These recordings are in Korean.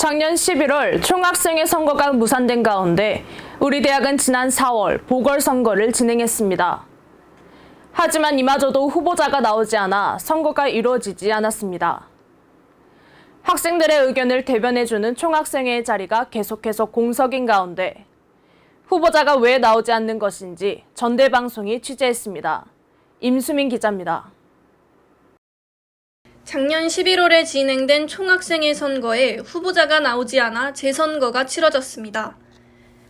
작년 11월 총학생회 선거가 무산된 가운데 우리 대학은 지난 4월 보궐선거를 진행했습니다. 하지만 이마저도 후보자가 나오지 않아 선거가 이루어지지 않았습니다. 학생들의 의견을 대변해주는 총학생회의 자리가 계속해서 공석인 가운데 후보자가 왜 나오지 않는 것인지 전대방송이 취재했습니다. 임수민 기자입니다. 작년 11월에 진행된 총학생회 선거에 후보자가 나오지 않아 재선거가 치러졌습니다.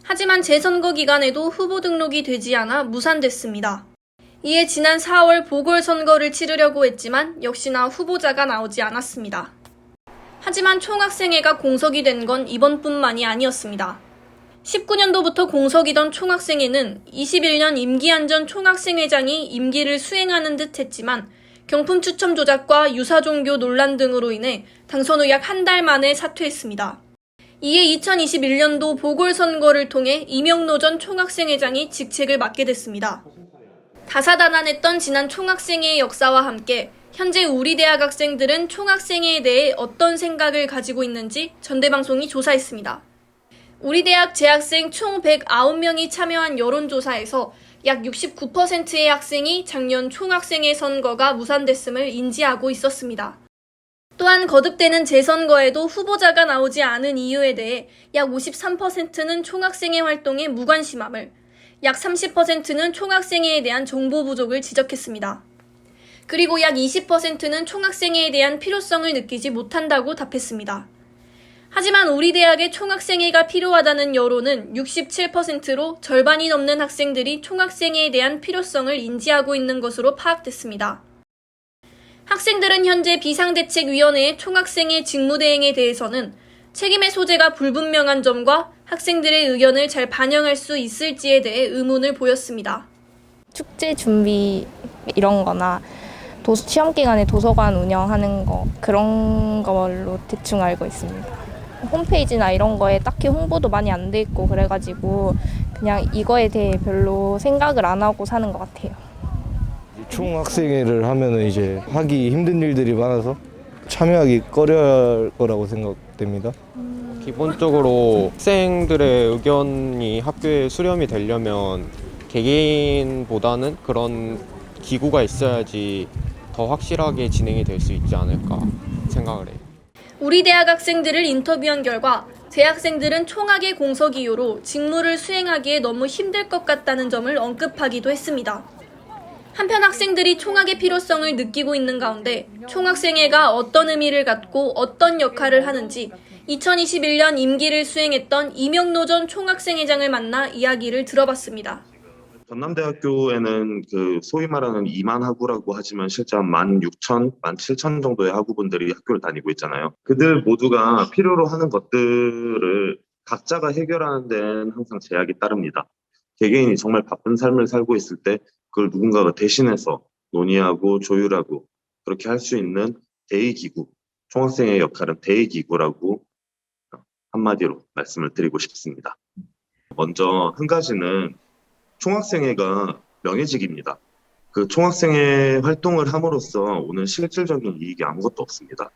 하지만 재선거 기간에도 후보 등록이 되지 않아 무산됐습니다. 이에 지난 4월 보궐선거를 치르려고 했지만 역시나 후보자가 나오지 않았습니다. 하지만 총학생회가 공석이 된 건 이번뿐만이 아니었습니다. 19년도부터 공석이던 총학생회는 21년 임기한 전 총학생회장이 임기를 수행하는 듯 했지만 경품 추첨 조작과 유사 종교 논란 등으로 인해 당선 후 약 한 달 만에 사퇴했습니다. 이에 2021년도 보궐선거를 통해 이명노 전 총학생회장이 직책을 맡게 됐습니다. 다사다난했던 지난 총학생회의 역사와 함께 현재 우리 대학 학생들은 총학생회에 대해 어떤 생각을 가지고 있는지 전대방송이 조사했습니다. 우리 대학 재학생 총 109명이 참여한 여론조사에서 약 69%의 학생이 작년 총학생회 선거가 무산됐음을 인지하고 있었습니다. 또한 거듭되는 재선거에도 후보자가 나오지 않은 이유에 대해 약 53%는 총학생회 활동에 무관심함을, 약 30%는 총학생회에 대한 정보 부족을 지적했습니다. 그리고 약 20%는 총학생회에 대한 필요성을 느끼지 못한다고 답했습니다. 하지만 우리 대학의 총학생회가 필요하다는 여론은 67%로 절반이 넘는 학생들이 총학생회에 대한 필요성을 인지하고 있는 것으로 파악됐습니다. 학생들은 현재 비상대책위원회의 총학생회 직무대행에 대해서는 책임의 소재가 불분명한 점과 학생들의 의견을 잘 반영할 수 있을지에 대해 의문을 보였습니다. 축제 준비 이런 거나 도, 시험 기간에 도서관 운영하는 거 그런 걸로 대충 알고 있습니다. 홈페이지나 이런 거에 딱히 홍보도 많이 안 돼 있고 그래가지고 그냥 이거에 대해 별로 생각을 안 하고 사는 것 같아요. 총학생회를 하면은 이제 하기 힘든 일들이 많아서 참여하기 꺼려할 거라고 생각됩니다. 기본적으로 학생들의 의견이 학교에 수렴이 되려면 개개인보다는 그런 기구가 있어야지 더 확실하게 진행이 될 수 있지 않을까 생각을 해요. 우리 대학 학생들을 인터뷰한 결과 재학생들은 총학의 공석 이유로 직무를 수행하기에 너무 힘들 것 같다는 점을 언급하기도 했습니다. 한편 학생들이 총학의 필요성을 느끼고 있는 가운데 총학생회가 어떤 의미를 갖고 어떤 역할을 하는지 2021년 임기를 수행했던 이명노 전 총학생회장을 만나 이야기를 들어봤습니다. 전남대학교에는 그 소위 말하는 2만 학우라고 하지만 실제 한 16,000, 17,000 정도의 학우분들이 학교를 다니고 있잖아요. 그들 모두가 필요로 하는 것들을 각자가 해결하는 데는 항상 제약이 따릅니다. 개개인이 정말 바쁜 삶을 살고 있을 때 그걸 누군가가 대신해서 논의하고 조율하고 그렇게 할 수 있는 대의기구, 총학생의 역할은 대의기구라고 한마디로 말씀을 드리고 싶습니다. 먼저 한 가지는 총학생회가 명예직입니다. 그 총학생회 활동을 함으로써 오는 실질적인 이익이 아무것도 없습니다.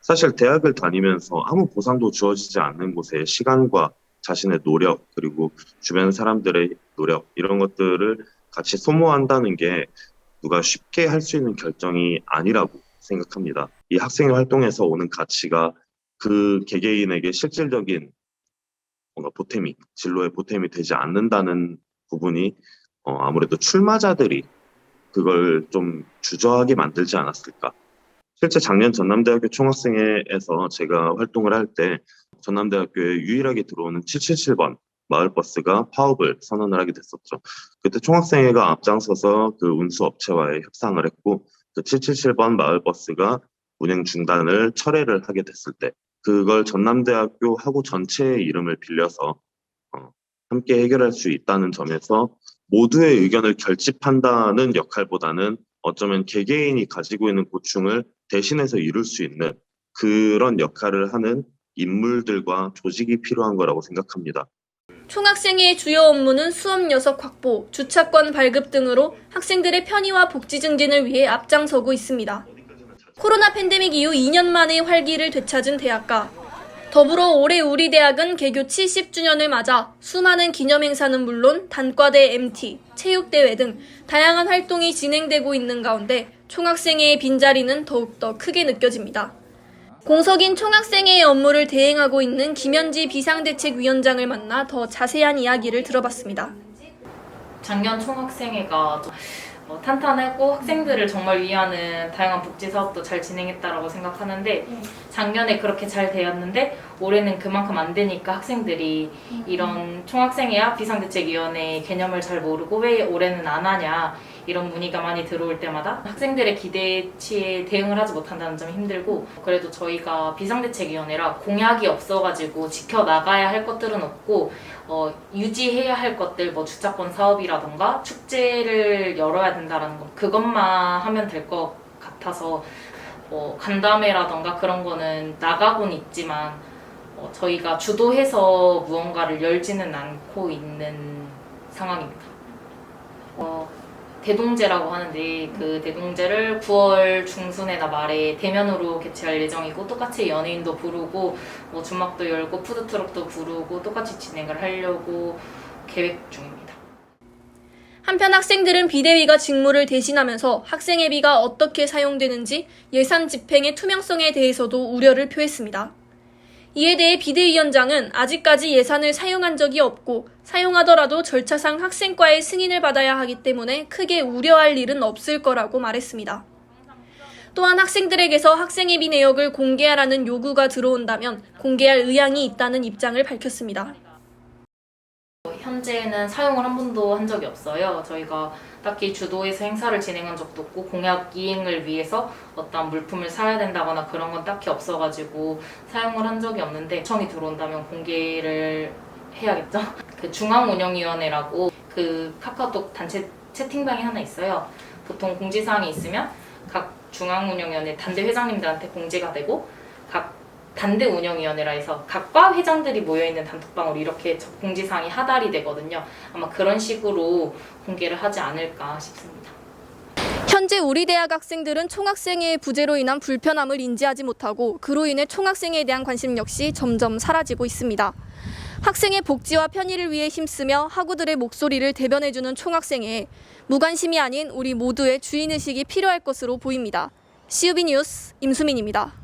사실 대학을 다니면서 아무 보상도 주어지지 않는 곳에 시간과 자신의 노력 그리고 주변 사람들의 노력 이런 것들을 같이 소모한다는 게 누가 쉽게 할 수 있는 결정이 아니라고 생각합니다. 이 학생회 활동에서 오는 가치가 그 개개인에게 실질적인 뭔가 보탬이 진로의 보탬이 되지 않는다는 부분이 어, 아무래도 출마자들이 그걸 좀 주저하게 만들지 않았을까. 실제 작년 전남대학교 총학생회에서 제가 활동을 할 때 전남대학교에 유일하게 들어오는 777번 마을버스가 파업을 선언을 하게 됐었죠. 그때 총학생회가 앞장서서 그 운수업체와의 협상을 했고 그 777번 마을버스가 운행 중단을 철회를 하게 됐을 때 그걸 전남대학교 학우 전체의 이름을 빌려서 어, 함께 해결할 수 있다는 점에서 모두의 의견을 결집한다는 역할보다는 어쩌면 개개인이 가지고 있는 고충을 대신해서 이룰 수 있는 그런 역할을 하는 인물들과 조직이 필요한 거라고 생각합니다. 총학생회의 주요 업무는 수업 녀석 확보, 주차권 발급 등으로 학생들의 편의와 복지 증진을 위해 앞장서고 있습니다. 코로나 팬데믹 이후 2년 만에 활기를 되찾은 대학가. 더불어 올해 우리 대학은 개교 70주년을 맞아 수많은 기념행사는 물론 단과대 MT, 체육대회 등 다양한 활동이 진행되고 있는 가운데 총학생회의 빈자리는 더욱더 크게 느껴집니다. 공석인 총학생회의 업무를 대행하고 있는 김현지 비상대책위원장을 만나 더 자세한 이야기를 들어봤습니다. 작년 총학생회가 좀, 어, 탄탄하고 학생들을 정말 위하는 다양한 복지 사업도 잘 진행했다라고 생각하는데 작년에 그렇게 잘 되었는데 올해는 그만큼 안 되니까 학생들이 이런 총학생회와 비상대책위원회 개념을 잘 모르고 왜 올해는 안 하냐 이런 문의가 많이 들어올 때마다 학생들의 기대치에 대응을 하지 못한다는 점이 힘들고 그래도 저희가 비상대책위원회라 공약이 없어가지고 지켜나가야 할 것들은 없고 어, 유지해야 할 것들 뭐 주차권 사업이라던가 축제를 열어야 된다라는 거 그것만 하면 될 것 같아서 뭐 간담회라던가 그런 거는 나가곤 있지만 어, 저희가 주도해서 무언가를 열지는 않고 있는 상황입니다. 어, 대동제라고 하는데 그 대동제를 9월 중순에나 말에 대면으로 개최할 예정이고 똑같이 연예인도 부르고 뭐 주막도 열고 푸드트럭도 부르고 똑같이 진행을 하려고 계획 중입니다. 한편 학생들은 비대위가 직무를 대신하면서 학생회비가 어떻게 사용되는지 예산 집행의 투명성에 대해서도 우려를 표했습니다. 이에 대해 비대위원장은 아직까지 예산을 사용한 적이 없고 사용하더라도 절차상 학생과의 승인을 받아야 하기 때문에 크게 우려할 일은 없을 거라고 말했습니다. 또한 학생들에게서 학생회비 내역을 공개하라는 요구가 들어온다면 공개할 의향이 있다는 입장을 밝혔습니다. 현재는 사용을 한 번도 한 적이 없어요. 저희가 딱히 주도해서 행사를 진행한 적도 없고 공약 이행을 위해서 어떤 물품을 사야 된다거나 그런 건 딱히 없어가지고 사용을 한 적이 없는데 청이 들어온다면 공개를 해야겠죠. 그 중앙운영위원회라고 그 카카오톡 단체 채팅방이 하나 있어요. 보통 공지사항이 있으면 각 중앙운영위원회 단대 회장님들한테 공지가 되고 각 단대 운영위원회라 해서 각과 회장들이 모여있는 단톡방으로 이렇게 저 공지사항이 하달이 되거든요. 아마 그런 식으로 공개를 하지 않을까 싶습니다. 현재 우리 대학 학생들은 총학생회의 부재로 인한 불편함을 인지하지 못하고 그로 인해 총학생회에 대한 관심 역시 점점 사라지고 있습니다. 학생의 복지와 편의를 위해 힘쓰며 학우들의 목소리를 대변해주는 총학생회에 무관심이 아닌 우리 모두의 주인의식이 필요할 것으로 보입니다. CUB 뉴스 임수민입니다.